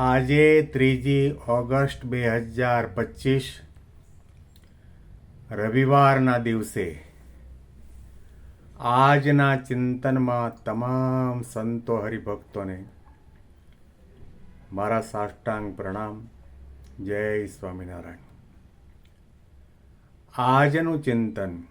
આજે ત્રીજી ઓગસ્ટ બે હજાર પચીસ, રવિવારના દિવસે આજના ચિંતનમાં તમામ સંતો હરિભક્તોને મારા સાષ્ટાંગ પ્રણામ. જય સ્વામિનારાયણ. આજનું ચિંતન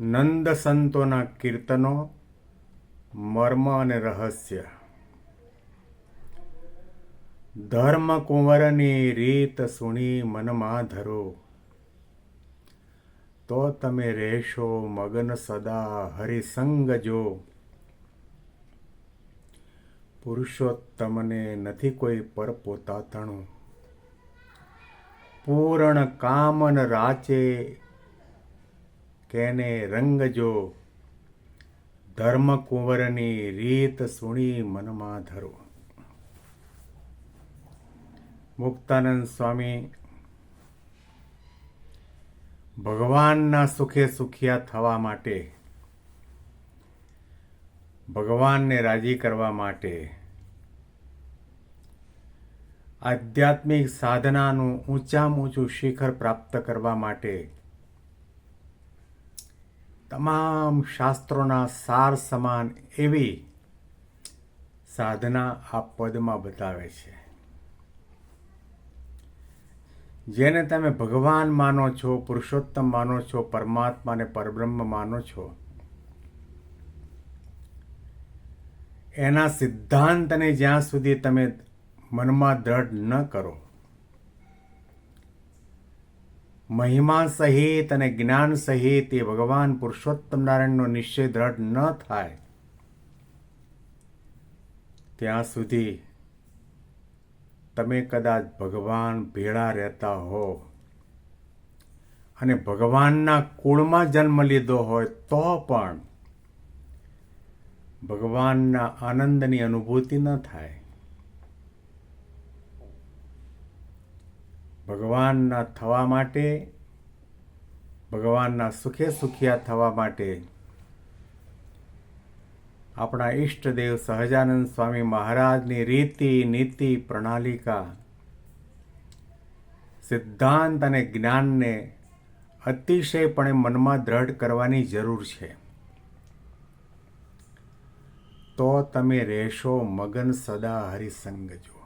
નંદ સંતોના કીર્તનો, મર્મ અને રહસ્ય ધર્મ કુંવરની રીત સુણી મનમાં ધરો તો તમે રહેશો મગન સદા હરિસંગ જો. પુરુષોત્તમને નથી કોઈ પર પોતાતણું પૂર્ણ કામન રાચે કેને રંગ જો. ધર્મ કુંવરની રીત સુણી મનમાં ધરો મુક્તાનંદ સ્વામી ભગવાનના સુખે સુખિયા થવા માટે, ભગવાનને રાજી કરવા માટે આધ્યાત્મિક સાધનાનું ઊંચામાં ઊંચું શિખર પ્રાપ્ત કરવા માટે તમામ શાસ્ત્રોના સાર સમાન એવી સાધના આ પદમાં બતાવે છે. જેને તમે ભગવાન માનો છો, પુરુષોત્તમ માનો છો પરમાત્માને પરબ્રહ્મ માનો છો, એના સિદ્ધાંતને જ્યાં સુધી તમે મનમાં દ્રઢ ન કરો, મહિમા સહિત અને જ્ઞાન સહિત એ ભગવાન પુરુષોત્તમ નારાયણનો નિશ્ચય દ્રઢ ન થાય, ત્યાં સુધી તમે કદાચ ભગવાન ભેળા રહેતા હો અને ભગવાનના કુળમાં જન્મ લીધો હોય તો પણ ભગવાનના આનંદની અનુભૂતિ ન થાય. ભગવાનના થવા માટે, ભગવાનના સુખે સુખિયા થવા માટે આપણા ઈષ્ટદેવ સહજાનંદ સ્વામી મહારાજની રીતિ, નીતિ, પ્રણાલિકા, સિદ્ધાંત અને જ્ઞાનને અતિશયપણે મનમાં દ્રઢ કરવાની જરૂર છે. તો તમે રહેશો મગન સદા હરિસંગ જો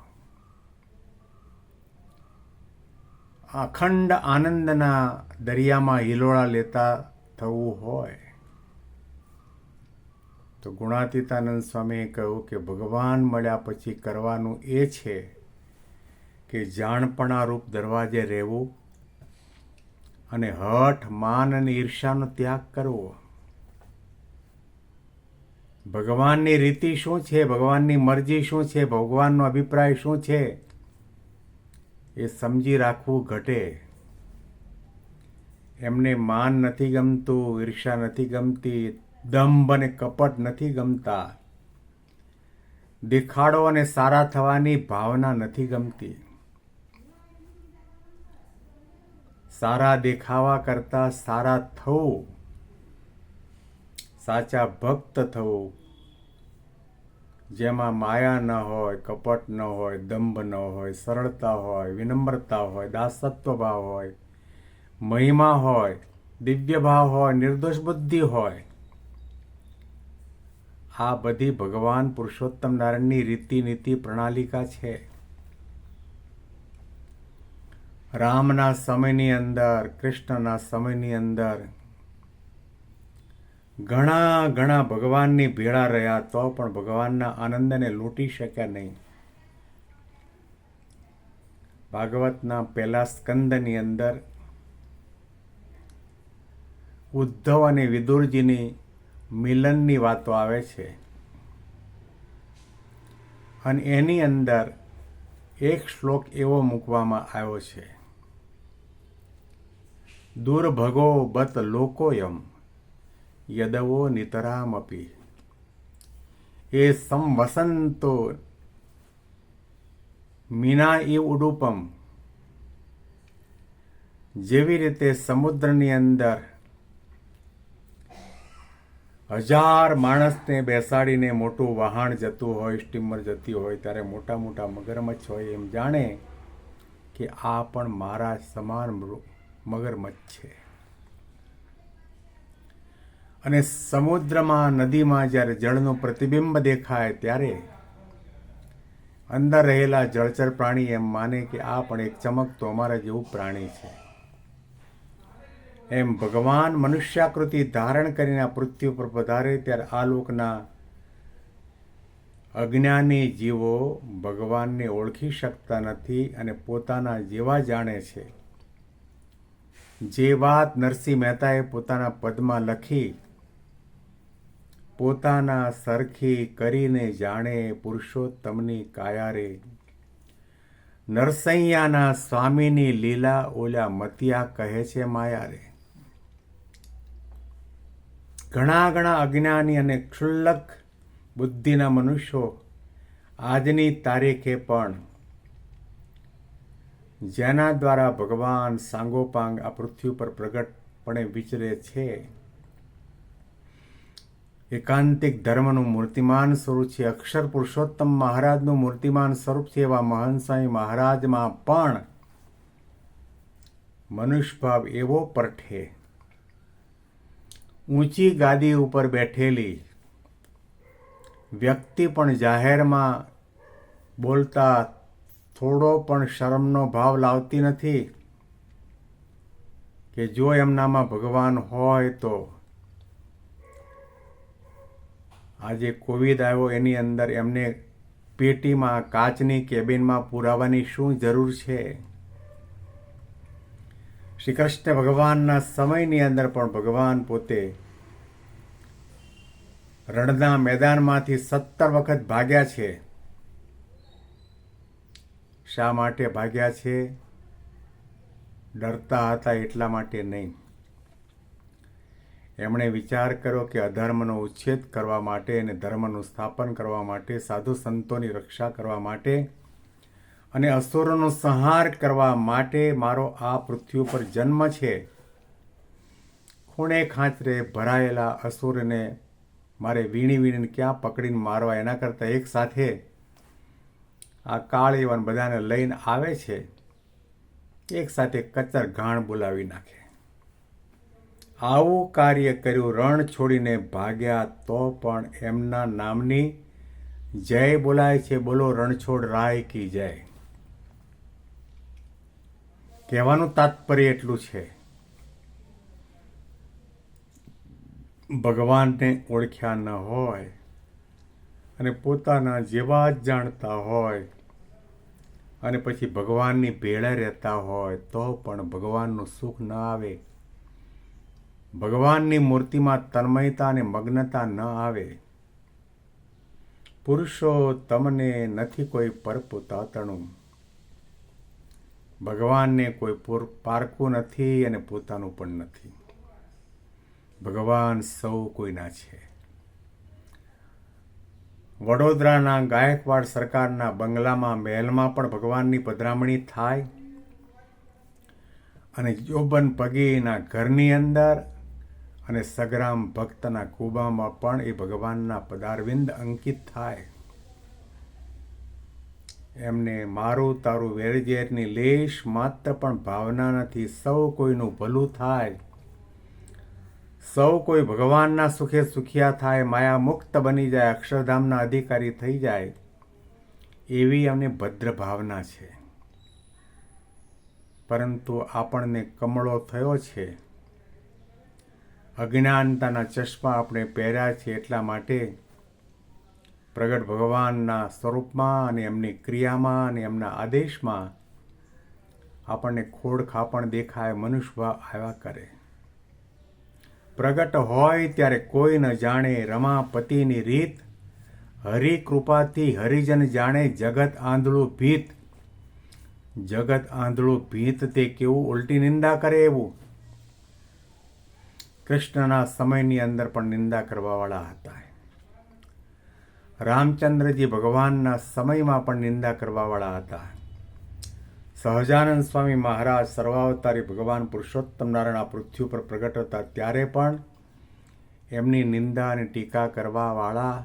અખંડ આનંદના દરિયામાં હિલોળા લેતા થવું હોય તો ગુણાતીતાનંદ સ્વામીએ કહ્યું કે ભગવાન મળ્યા પછી કરવાનું એ છે કે જાણપણા રૂપ દરવાજે રહેવું અને હઠ માન અને ઈર્ષાનો ત્યાગ કરવો. ભગવાનની રીતિ શું છે? ભગવાનની મરજી શું છે? ભગવાનનો અભિપ્રાય શું છે? એ સમજી રાખવું ઘટે. એમને માન નથી ગમતું ઈર્ષા નથી ગમતી દંભ અને કપટ નથી ગમતા. દેખાડો અને સારા થવાની ભાવના નથી ગમતી. સારા દેખાવા કરતા સારા થવું. સાચા ભક્ત થવું. જેમાં માયા ન હોય, કપટ ન હોય, દંભ ન હોય, સરળતા હોય, વિનમ્રતા હોય, દાસત્વ ભાવ હોય, મહિમા હોય, દિવ્ય ભાવ હોય, નિર્દોષ બુદ્ધિ હોય આ બધી ભગવાન પુરુષોત્તમ નારાયણની રીતિ નીતિ પ્રણાલિકા છે. રામના સમયની અંદર, કૃષ્ણના સમયની અંદર ઘણા ઘણા ભગવાનની ભેળા રહ્યા તો પણ ભગવાનના આનંદને લૂંટી શક્યા નહીં. ભાગવતના પહેલા સ્કંદની અંદર ઉદ્ધવ અને વિદુરજીની મિલનની વાતો આવે છે. અને એની અંદર એક શ્લોક એવો મૂકવામાં આવ્યો છે. દુર્ભગો બત લોકોયમ, યદવો નિતરામપી. એ સંવસંતો મીના એ ઉડુપમ. જેવી રીતે સમુદ્રની અંદર હજાર માણસને બેસાડીને મોટું વહાણ જતું હોય, સ્ટીમર જતી હોય, ત્યારે મોટા મોટા મગરમચ્છ હોય, એમ જાણે કે આ પણ મારા સમાન મગરમચ્છ છે. અને સમુદ્રમાં, નદીમાં જ્યારે જળનું પ્રતિબિંબ દેખાય, ત્યારે અંદર રહેલા જળચર પ્રાણી એમ માને કે આ પણ એક ચમકતો અમારા જેવું પ્રાણી છે. એમ ભગવાન મનુષ્યાકૃતિ ધારણ કરીને આ પૃથ્વી પર પધારે ત્યારે આ લોકના અજ્ઞાની જીવો ભગવાનને ઓળખી શકતા નથી અને પોતાના જેવા જાણે છે. જે વાત નરસિંહ મહેતાએ પોતાના પદમાં લખી, પોતાના સરખી કરીને જાણે પુરુષોત્તમની કાયારે. નરસૈયાના સ્વામીની લીલા ઓલા મતિયા કહે છે માયારે. ઘણા ઘણા અજ્ઞાની અને ક્ષુલ્લક બુદ્ધિના મનુષ્યો આજની તારીખે પણ જેના દ્વારા ભગવાન સાંગોપાંગ આ પૃથ્વી પર પ્રગટપણે વિચરે છે, એકાંતિક ધર્મનું મૂર્તિમાન સ્વરૂપ છે, અક્ષર પુરુષોત્તમ મહારાજનું મૂર્તિમાન સ્વરૂપ છે, એવા મહંસાઈ મહારાજમાં પણ મનુષ્યભાવ એવો પરઠે. ઊંચી ગાદી ઉપર બેઠેલી વ્યક્તિ પણ જાહેરમાં બોલતા થોડો પણ શરમનો ભાવ લાવતી નથી કે જો એમનામાં ભગવાન હોય તો. આજે કોવિડ આવ્યો એની અંદર એમને પેટીમાં કાચની કેબિનમાં પુરાવાની શું જરૂર છે? શ્રી કૃષ્ણ ભગવાનના સમયની અંદર પણ ભગવાન પોતે રણના મેદાનમાંથી સત્તર વખત ભાગ્યા છે. શા માટે ભાગ્યા છે? ડરતા હતા એટલા માટે નહીં. એમણે વિચાર કર્યો કે અધર્મનો ઉચ્છેદ કરવા માટે અને ધર્મનું સ્થાપન કરવા માટે, સાધુ સંતોની રક્ષા કરવા માટે અને અસુરોનો સંહાર કરવા માટે મારો આ પૃથ્વી ઉપર જન્મ છે. ખૂણે ખાંચરે ભરાયેલા અસુરને મારે વીણી વીણીને ક્યાં પકડીને મારવા? એના કરતાં એક સાથે આ કાળ એવન બધાને લઈને આવે છે. એક સાથે કચર ઘાણ બોલાવી નાખે. આવું કાર્ય કર્યું, રણ છોડીને ભાગ્યા તો પણ એમના નામની જય બોલાય છે. બોલો, રણછોડ રાય કી જય. કહેવાનું તાત્પર્ય એટલું છે. ભગવાનને ઓળખ્યા ન હોય અને પોતાના જેવા જ જાણતા હોય અને પછી ભગવાનની ભેળા રહેતા હોય તો પણ ભગવાનનું સુખ ન આવે. ભગવાનની મૂર્તિમાં તન્મયતા અને મગ્નતા ન આવે. પુરુષો તમને નથી કોઈ પરપોતાતણું ભગવાનને કોઈ પૂર પારકું નથી અને પોતાનું પણ નથી. ભગવાન સૌ કોઈના છે. વડોદરાના ગાયકવાડ સરકારના બંગલામાં મહેલમાં પણ ભગવાનની પધરામણી થાય અને જોબન પગીના ઘરની અંદર અને સગરામ ભક્તના કુબામાં પણ એ ભગવાનના પદારવિંદ અંકિત થાય. એમને મારું તારું વેરઝેરની લેશ માત્ર પણ ભાવના નથી. સૌ કોઈનું ભલું થાય. સૌ કોઈ ભગવાનના સુખે સુખિયા થાય. માયા મુક્ત બની જાય. અક્ષરધામના અધિકારી થઈ જાય. એવી અમને ભદ્ર ભાવના છે. પરંતુ આપણને કમળો થયો છે. અજ્ઞાનતાના ચશ્મા આપણે પહેર્યા છે એટલા માટે પ્રગટ ભગવાનના સ્વરૂપમાં અને એમની ક્રિયામાં અને એમના આદેશમાં આપણને ખોડ ખાપણ દેખાય મનુષ્યભાવ આવ્યા કરે. પ્રગટ હોય ત્યારે કોઈ ન જાણે રમાપતિની રીત હરિ કૃપાથી હરિજન જાણે જગત આંધળું ભીત. જગત આંધળું ભીત તે કેવું ઉલટી નિંદા કરે એવું? કૃષ્ણના સમયની અંદર પણ નિંદા કરવાવાળા હતા. રામચંદ્રજી ભગવાનના સમયમાં પણ નિંદા કરવાવાળા હતા. સહજાનંદ સ્વામી મહારાજ સર્વાવતારી ભગવાન પુરુષોત્તમ નારાયણ આ પૃથ્વી પર પ્રગટ હતા ત્યારે પણ એમની નિંદા અને ટીકા કરવાવાળા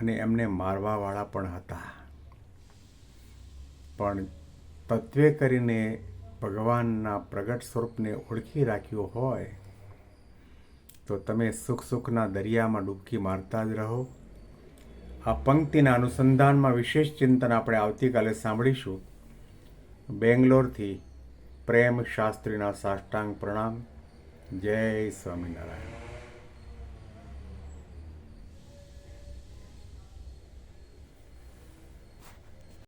અને એમને મારવાવાળા પણ હતા. પણ તત્વે કરીને ભગવાનના પ્રગટ સ્વરૂપને ઓળખી રાખ્યું હોય તો તમે સુખ સુખના દરિયામાં ડૂબકી મારતા જ રહો. આ પંક્તિના અનુસંધાનમાં વિશેષ ચિંતન આપણે આવતીકાલે સાંભળીશું. બેંગ્લોરથી પ્રેમ શાસ્ત્રીના સાષ્ટાંગ પ્રણામ. જય સ્વામિનારાયણ.